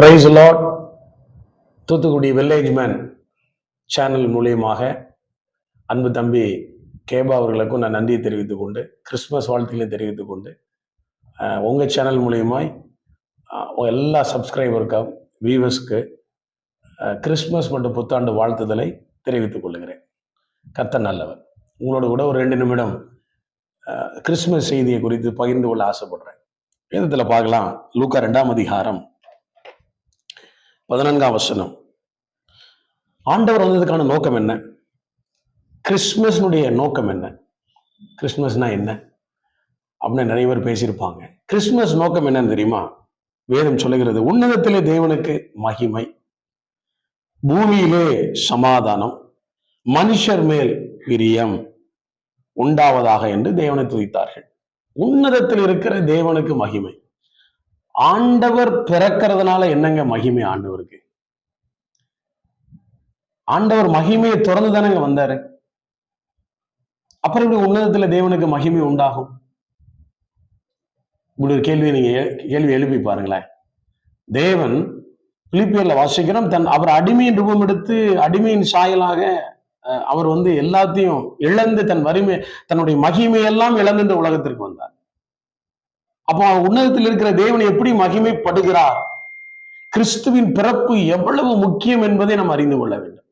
Praise lord Thoothukudi village man channel மூலியமாக அன்பு தம்பி கேபா அவர்களுக்கும் நான் நன்றியை தெரிவித்துக் கொண்டு கிறிஸ்மஸ் வாழ்த்துக்களையும் தெரிவித்துக் கொண்டு உங்கள் சேனல் மூலியமாய் எல்லா சப்ஸ்கிரைபருக்கும் வியூவர்ஸ்க்கு கிறிஸ்மஸ் மற்றும் புத்தாண்டு வாழ்த்துதலை தெரிவித்துக் கொள்கிறேன். கத்த நல்லவர். உங்களோட கூட ஒரு ரெண்டு நிமிடம் கிறிஸ்மஸ் செய்தியை குறித்து பகிர்ந்து கொள்ள ஆசைப்படுறேன். வேதத்தில் பார்க்கலாம் லூக்கா ரெண்டாம் அதிகாரம் பதினான்காம் வசனம். ஆண்டவர் வந்ததுக்கான நோக்கம் என்ன? கிறிஸ்மஸ்னுடைய நோக்கம் என்ன? கிறிஸ்மஸ்னா என்ன? அப்படின்னு நிறைய பேர் பேசியிருப்பாங்க. கிறிஸ்மஸ் நோக்கம் என்னன்னு தெரியுமா? வேதம் சொல்லுகிறது உன்னதத்திலே தேவனுக்கு மகிமை பூமியிலே சமாதானம் மனுஷர் மேல் பிரியம் உண்டாவதாக என்று தேவனை துதித்தார்கள். உன்னதத்தில் இருக்கிற தேவனுக்கு மகிமை. ஆண்டவர் பிறக்கிறதுனால என்னங்க மகிமை ஆண்டவருக்கு? ஆண்டவர் மகிமையை திறந்து தானங்க வந்தாரு. அப்புறம் இப்படி உன்னதத்துல தேவனுக்கு மகிமை உண்டாகும். இப்படி ஒரு கேள்வியை நீங்க கேள்வி எழுப்பி பாருங்களேன். தேவன் பிலிப்பியர்ல வாசிக்கிறோம் தன் அவர் அடிமையின் ரூபம் எடுத்து அடிமையின் சாயலாக அஹ், அவர் வந்து எல்லாத்தையும் இழந்து தன் வறுமை தன்னுடைய மகிமையெல்லாம் இழந்து இந்த உலகத்திற்கு வந்தார். அப்போ உன்னதத்தில் இருக்கிற தேவன் எப்படி மகிமைப்படுகிறார் கிறிஸ்துவின் பிறப்பு எவ்வளவு முக்கியம் என்பதை நாம் அறிந்து கொள்ள வேண்டும்.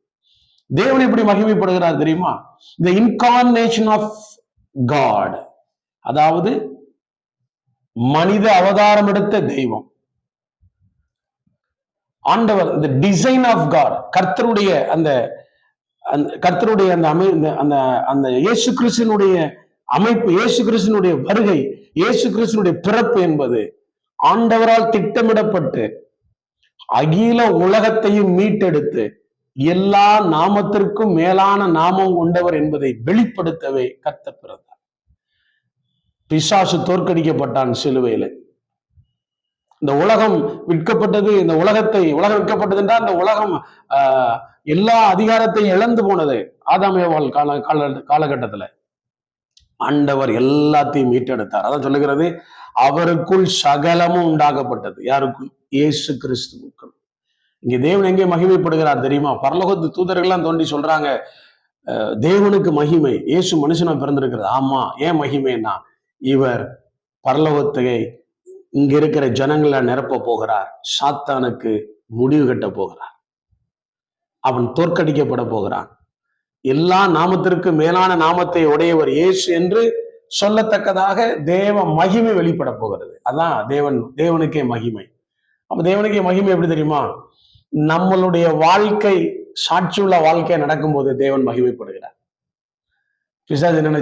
தேவன் எப்படி மகிமைப்படுகிறார் தெரியுமா? இந்த இன்கார்னேஷன் ஆஃப் காட் அதாவது மனித அவதாரம் எடுத்த தெய்வம். ஆண்டவர் இந்த டிசைன் ஆஃப் காட் கர்த்தருடைய அந்த அந்த கர்த்தருடைய அந்த அமை இந்த அந்த அந்த இயேசு கிறிஸ்துனுடைய அமைப்பு இயேசு கிருஷ்ணனுடைய வருகை இயேசு கிருஷ்ணனுடைய பிறப்பு என்பது ஆண்டவரால் திட்டமிடப்பட்டு அகில உலகத்தையும் மீட்டெடுத்து எல்லா நாமத்திற்கும் மேலான நாமம் கொண்டவர் என்பதை வெளிப்படுத்தவே கத்த பிறந்தார். பிசாசு தோற்கடிக்கப்பட்டான் சிலுவையில. இந்த உலகம் விற்கப்பட்டது இந்த உலகத்தை உலகம் விற்கப்பட்டது என்றால் இந்த உலகம் ஆஹ், எல்லா அதிகாரத்தையும் இழந்து போனது ஆதாமேவாள் கால கால காலகட்டத்துல. ஆண்டவர் எல்லாத்தையும் மீட்டெடுத்தார். அதான் சொல்லுகிறது அவருக்குள் சகலமும் உண்டாக்கப்பட்டது யாருக்குள்? இயேசு கிறிஸ்துவுக்குள். இங்க தேவன் எங்கே மகிமைப்படுகிறார் தெரியுமா? பரலோகத்து தூதர்கள்லாம் தோண்டி சொல்றாங்க அஹ், தேவனுக்கு மகிமை இயேசு மனுஷனா பிறந்திருக்கிறது. ஆமா ஏன் மகிமைன்னா இவர் பரலோகத்தை இங்க இருக்கிற ஜனங்களை நிரப்ப போகிறார். சாத்தானுக்கு முடிவு கட்ட போகிறார். அவன் தோற்கடிக்கப்பட போகிறான். எல்லா நாமத்திற்கு மேலான நாமத்தை உடையவர் இயேசு என்று சொல்லத்தக்கதாக தேவ மகிமை வெளிப்பட போகிறது. அதான் தேவன் தேவனுக்கே மகிமை. அப்ப தேவனுக்கே மகிமை எப்படி தெரியுமா? நம்மளுடைய வாழ்க்கை சாட்சியுள்ள வாழ்க்கை நடக்கும்போது தேவன் மகிமைப்படுகிறார். பிசாஜ் என்ன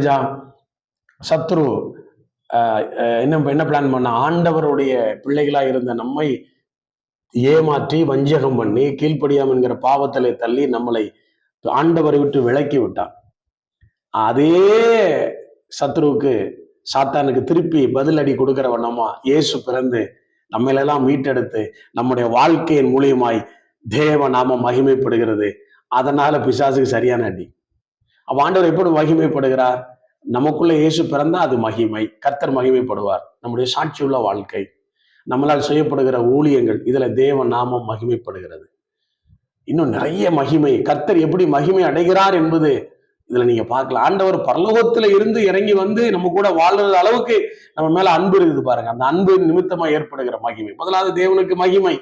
சத்ரு ஆஹ், என்ன என்ன பிளான் பண்ண? ஆண்டவருடைய பிள்ளைகளா இருந்த நம்மை ஏமாற்றி வஞ்சகம் பண்ணி கீழ்ப்படியாம் என்கிற பாவத்திலே தள்ளி நம்மளை ஆண்டவரை விட்டு விலக்கி விட்டான். அதே சத்ருவுக்கு சாத்தானுக்கு திருப்பி பதிலடி கொடுக்கிற வண்ணமா இயேசு பிறந்து நம்மளெல்லாம் மீட்டெடுத்து நம்முடைய வாழ்க்கையின் மூலியமாய் தேவ நாம மகிமைப்படுகிறது. அதனால பிசாசுக்கு சரியான அடி. அப்ப ஆண்டவர் எப்படி மகிமைப்படுகிறார்? நமக்குள்ள இயேசு பிறந்தா அது மகிமை. கர்த்தர் மகிமைப்படுவார். நம்முடைய சாட்சியுள்ள வாழ்க்கை. நம்மளால் செய்யப்படுகிற ஊழியங்கள் இதுல தேவ நாமம் மகிமைப்படுகிறது. இன்னும் நிறைய மகிமை. கர்த்தர் எப்படி மகிமை அடைகிறார் என்பது இதுல நீங்க பார்க்கலாம். ஆண்டவர் பரலோகத்துல இருந்து இறங்கி வந்து நம்ம கூட வாழ்றது அளவுக்கு நம்ம மேல அன்பு இருக்குது பாருங்க. அந்த அன்பு நிமித்தமா ஏற்படுகிற மகிமை. முதலாவது தேவனுக்கு மகிமை.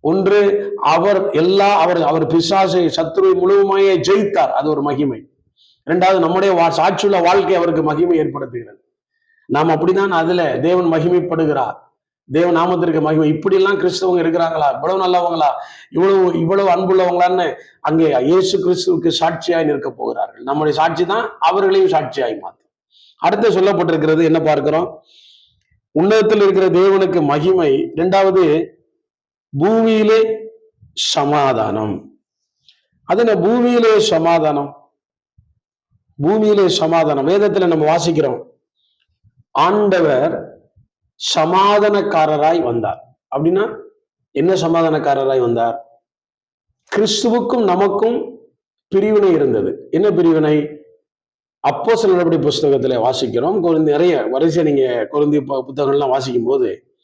ஒன்று அவர் எல்லா அவர் அவர் பிசாசை சத்துருவை முழுவதுமாயே ஜெயித்தார். அது ஒரு மகிமை. இரண்டாவது நம்முடைய வா- சாட்சியுள்ள வாழ்க்கை அவருக்கு மகிமை ஏற்படுத்துகிறது. நாம் அப்படிதான் அதுல தேவன் மகிமைப்படுகிறார். தேவ நாமத்திற்கு மகிமை. இப்படிலாம் கிறிஸ்தவங்க இருக்கிறாங்களா? இவ்வளவு நல்லவங்களா? இவ்வளவு இவ்வளவு அன்புள்ளவங்களான்னு அங்கே இயேசு கிறிஸ்துவுக்கு சாட்சியாய் நிற்க போகிறார்கள். நம்முடைய சாட்சி தான் அவர்களையும் சாட்சியாய் மாற்றும். அடுத்து சொல்லப்பட்டிருக்கிறது என்ன பார்க்கிறோம்? உன்னதத்தில் இருக்கிற தேவனுக்கு மகிமை. இரண்டாவது பூமியிலே சமாதானம். அது என்ன? பூமியிலே சமாதானம். பூமியிலே சமாதானம். வேதத்துல நம்ம வாசிக்கிறோம். ஆண்டவர் சமாதானக்காரராய் வந்தார். அப்படின்னா என்ன சமாதானக்காரராய் வந்தார்? கிறிஸ்துவுக்கும் நமக்கும் பிரிவினை இருந்தது. என்ன பிரிவினை? அப்போ சில நடவடிக்கை புஸ்தகத்துல வாசிக்கிறோம். நிறைய வரிசை நீங்க குழந்தை புத்தகங்கள்லாம் வாசிக்கும் போது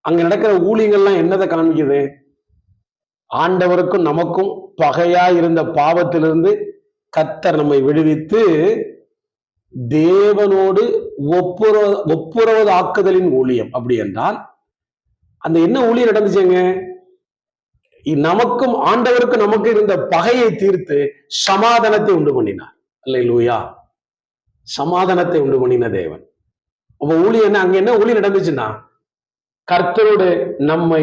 அங்க நடக்கிற ஊழியங்கள்லாம் என்னதை காமிக்குது ஆண்டவருக்கும் நமக்கும் பகையா இருந்த பாவத்திலிருந்து கத்தர் நம்மை விடுவித்து தேவனோடு ஒப்புர ஒப்புரவது ஆக்குதலின் ஊழியம். அப்படி என்றால் அந்த என்ன ஊழியம் நடந்துச்சுங்க? நமக்கும் ஆண்டவருக்கு நமக்கு இருந்த பகையை தீர்த்து சமாதானத்தை உண்டு பண்ணினார். அல்ல லூயா சமாதானத்தை உண்டு பண்ணின தேவன். அப்ப ஊழியம் என்ன? அங்க என்ன ஊழியம் நடந்துச்சுன்னா கர்த்தரோடு நம்மை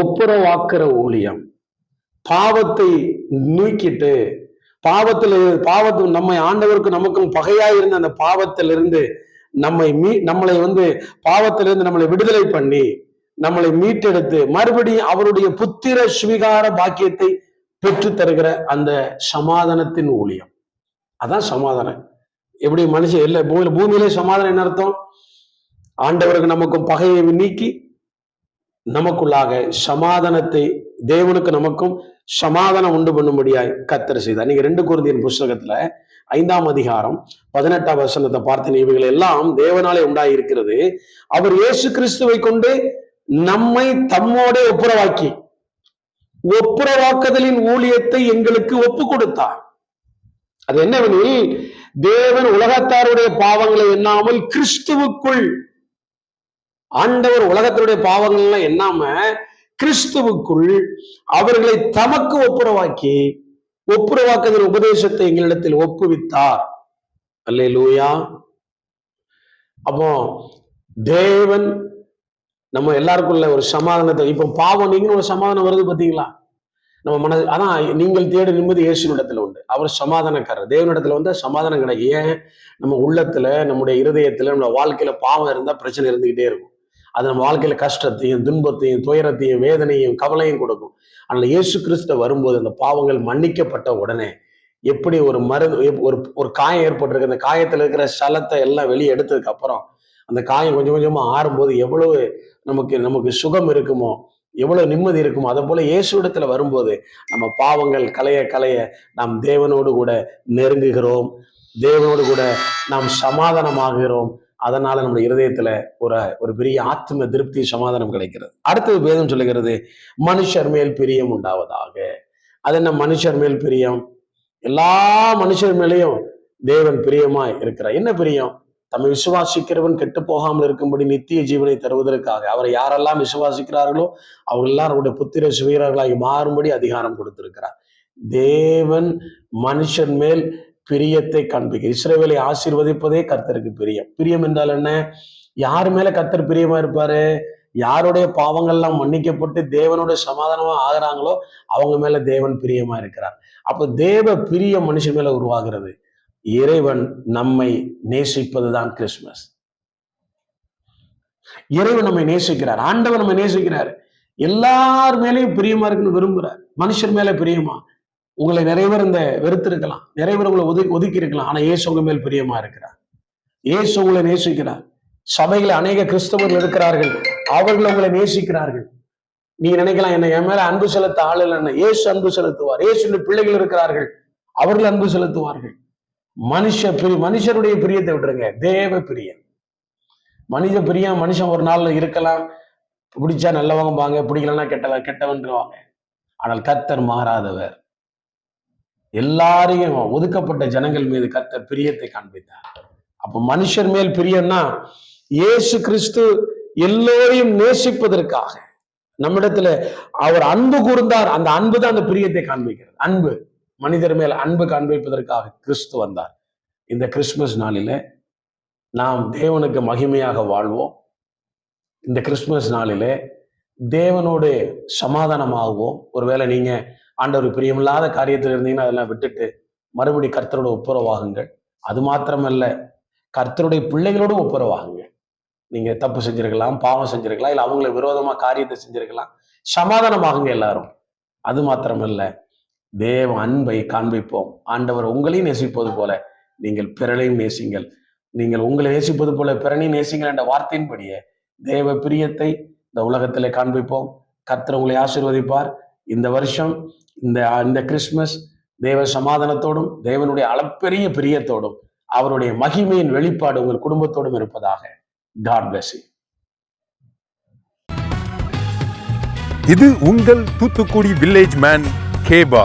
ஒப்புரவாக்குற ஊழியம். பாவத்தை நீக்கிட்டு பாவத்தில் பாவத்து நம்மை ஆண்டவருக்கு நமக்கும் பகையா இருந்த அந்த பாவத்திலிருந்து நம்மை மீ நம்மளை வந்து பாவத்திலிருந்து நம்மளை விடுதலை பண்ணி நம்மளை மீட்டெடுத்து மறுபடியும் அவருடைய புத்திர சுவிகார பாக்கியத்தை பெற்று தருகிற அந்த சமாதானத்தின் ஊழியம். அதான் சமாதானம். எப்படி மனுஷன் இல்லை பூமியில பூமியிலே சமாதானம் என்ன அர்த்தம்? ஆண்டவருக்கு நமக்கும் பகையை நீக்கி நமக்குள்ளாக சமாதானத்தை தேவனுக்கு நமக்கும் சமாதானம் உண்டு பண்ணும்படியாய் கத்தர் செய்தார். நீங்க ரெண்டு குருந்தியின் புஸ்தகத்துல ஐந்தாம் அதிகாரம் பதினெட்டாம் வசனத்தை பார்த்த இவைகள் எல்லாம் தேவனாலே உண்டாயிருக்கிறது. அவர் இயேசு கிறிஸ்துவை கொண்டு நம்மை தம்மோட ஒப்புரவாக்கி ஒப்புரவாக்குதலின் ஊழியத்தை எங்களுக்கு ஒப்பு கொடுத்தார். அது என்னவெனில் தேவன் உலகத்தாருடைய பாவங்களை எண்ணாமல் கிறிஸ்துவுக்குள் ஆண்டவர் உலகத்தினுடைய பாவங்கள்லாம் எண்ணாம கிறிஸ்துவுக்குள் அவர்களை தமக்கு ஒப்புரவாக்கி ஒப்புரவாக்குதல் உபதேசத்தை எங்களிடத்தில் ஒப்புவித்தார். அல்லே லூயா அப்போ தேவன் நம்ம எல்லாருக்குள்ள ஒரு சமாதானத்தை இப்போ பாவம் நீங்களும் ஒரு சமாதானம் வருது பார்த்தீங்களா? நம்ம மன அதான் நீங்கள் தேடு நிம்மதி இயேசுனிடத்துல உண்டு. அவர் சமாதானக்காரர். தேவனிடத்துல வந்து சமாதானம் கிடையாது ஏன்? நம்ம உள்ளத்துல நம்முடைய இருதயத்துல நம்ம வாழ்க்கையில பாவம் இருந்தா பிரச்சனை இருந்துகிட்டே இருக்கும். அது நம்ம வாழ்க்கையில கஷ்டத்தையும் துன்பத்தையும் துயரத்தையும் வேதனையும் கவலையும் கொடுக்கும். ஆனால் இயேசு கிறிஸ்த வரும்போது அந்த பாவங்கள் மன்னிக்கப்பட்ட உடனே எப்படி ஒரு மருந்து ஒரு ஒரு காயம் ஏற்பட்டிருக்கு அந்த காயத்துல இருக்கிற சலத்தை எல்லாம் வெளியே எடுத்ததுக்கு அப்புறம் அந்த காயம் கொஞ்சம் கொஞ்சமா ஆறும்போது எவ்வளவு நமக்கு நமக்கு சுகம் இருக்குமோ எவ்வளவு நிம்மதி இருக்குமோ அதை போல இயேசுடத்துல வரும்போது நம்ம பாவங்கள் கலைய கலைய நாம் தேவனோடு கூட நெருங்குகிறோம். தேவனோடு கூட நாம் சமாதானமாகிறோம். அதனால நம்ம இருதயத்துல ஒரு ஒரு பெரிய ஆத்ம திருப்தி சமாதானம் கிடைக்கிறது. அடுத்தது வேதம் சொல்லுகிறது மனுஷர் மேல் பிரியம் உண்டாவதாக. அது என்ன? மனுஷர் மேல் பிரியம். எல்லா மனுஷர் மேலேயும் தேவன் பிரியமா இருக்கிறார். என்ன பிரியம்? தம்மை விசுவாசிக்கிறவன் கெட்டு போகாமல் இருக்கும்படி நித்திய ஜீவனை தருவதற்காக. அவரை யாரெல்லாம் விசுவாசிக்கிறார்களோ அவங்க எல்லாருடைய புத்திர சுவீரர்களாகி மாறும்படி அதிகாரம் கொடுத்திருக்கிறார். தேவன் மனுஷன் மேல் பிரியத்தை காண்பிக்க. இஸ்ரேவேலை ஆசீர்வதிப்பதே கர்த்தருக்கு பிரியம். பிரியம் என்றால் என்ன? யார் மேல கர்த்தர் பிரியமா இருப்பாரு? யாருடைய பாவங்கள்லாம் மன்னிக்கப்பட்டு தேவனோட சமாதானமா ஆகிறாங்களோ அவங்க மேல தேவன் பிரியமா இருக்கிறார். அப்போ தேவ பிரிய மனுஷன் மேல உருவாகிறது. இறைவன் நம்மை நேசிப்பதுதான் கிறிஸ்துமஸ். இறைவன் நம்மை நேசிக்கிறார். ஆண்டவன் நம்ம நேசிக்கிறார். எல்லார் மேலேயும் பிரியமா இருக்குன்னு விரும்புறார். மனுஷர் மேல பிரியமா? உங்களை நிறைய பேர் இந்த வெறுத்திருக்கலாம். நிறைய பேர் உங்களை ஒதுக்கி ஒதுக்கி இருக்கலாம் ஆனா ஏசு உங்க மேல் பிரியமா இருக்கிறார். ஏசு உங்களை நேசிக்கிறார். சபையில் அநேக கிறிஸ்தவர்கள் இருக்கிறார்கள். அவர்கள் உங்களை நேசிக்கிறார்கள். நீங்க நினைக்கலாம் என்ன என் மேல அன்பு செலுத்த ஆள் இல்லைன்னு. ஏசு அன்பு செலுத்துவார். ஏசு பிள்ளைகள் இருக்கிறார்கள். அவர்கள் அன்பு செலுத்துவார்கள். மனுஷ பிரி மனுஷருடைய பிரியத்தை விட்டுருங்க. தேவ பிரியம். மனித பிரியம் மனுஷன் ஒரு நாள்ல இருக்கலாம். பிடிச்சா நல்லவங்க பாங்க பிடிக்கலன்னா கெட்டவன் கெட்டவன்றுவாங்க ஆனால் கர்த்தர் மாறாதவர். எல்லாரையும் ஒதுக்கப்பட்ட ஜனங்கள் மீது கர்த்தர் பிரியத்தை காண்பித்தார். அப்ப மனுஷர் மேல் பிரியம்னா இயேசு கிறிஸ்து எல்லோரையும் நேசிப்பதற்காக நம்மிடத்துல அவர் அன்பு கூர்ந்தார். அந்த அன்பு தான் அந்த பிரியத்தை காண்பிக்கிறது. அன்பு மனிதர் மேல் அன்பு காண்பிப்பதற்காக கிறிஸ்து வந்தார். இந்த கிறிஸ்துமஸ் நாளில நாம் தேவனுக்கு மகிமையாக வாழ்வோம். இந்த கிறிஸ்துமஸ் நாளிலே தேவனோடு சமாதானமாகுவோம். ஒருவேளை நீங்கள் ஆண்டவர் பிரியமில்லாத காரியத்தில் இருந்தீங்கன்னா அதெல்லாம் விட்டுட்டு மறுபடி கர்த்தரோட ஒப்புரவாகுங்கள். அது மாத்திரமல்ல கர்த்தருடைய பிள்ளைகளோட ஒப்புரவாகுங்கள். நீங்க தப்பு செஞ்சிருக்கலாம் பாவம் செஞ்சிருக்கலாம் இல்லை அவங்கள விரோதமா காரியத்தை செஞ்சிருக்கலாம் சமாதானமாகுங்க எல்லாரும். அது மாத்திரமல்ல தேவ அன்பை காண்பிப்போம். ஆண்டவர் உங்களையும் நேசிப்பது போல நீங்கள் பிறனையும் நேசிங்கள். நீங்கள் உங்களை நேசிப்பது போல பிறனையும் நேசிங்கள் என்ற வார்த்தையின்படியே தேவ பிரியத்தை இந்த உலகத்திலே காண்பிப்போம். கர்த்தர் உங்களை ஆசிர்வதிப்பார். இந்த வருஷம் இந்த இந்த கிறிஸ்துமஸ் தேவ சமாதானத்தோடும் தேவனுடைய அளப்பெரிய பிரியத்தோடும் அவருடைய மகிமையின் வெளிப்பாடு உங்கள் குடும்பத்தோடும் இருப்பதாக காட் பிளஸ் இது உங்கள் தூத்துக்குடி வில்லேஜ் மேன் கேபா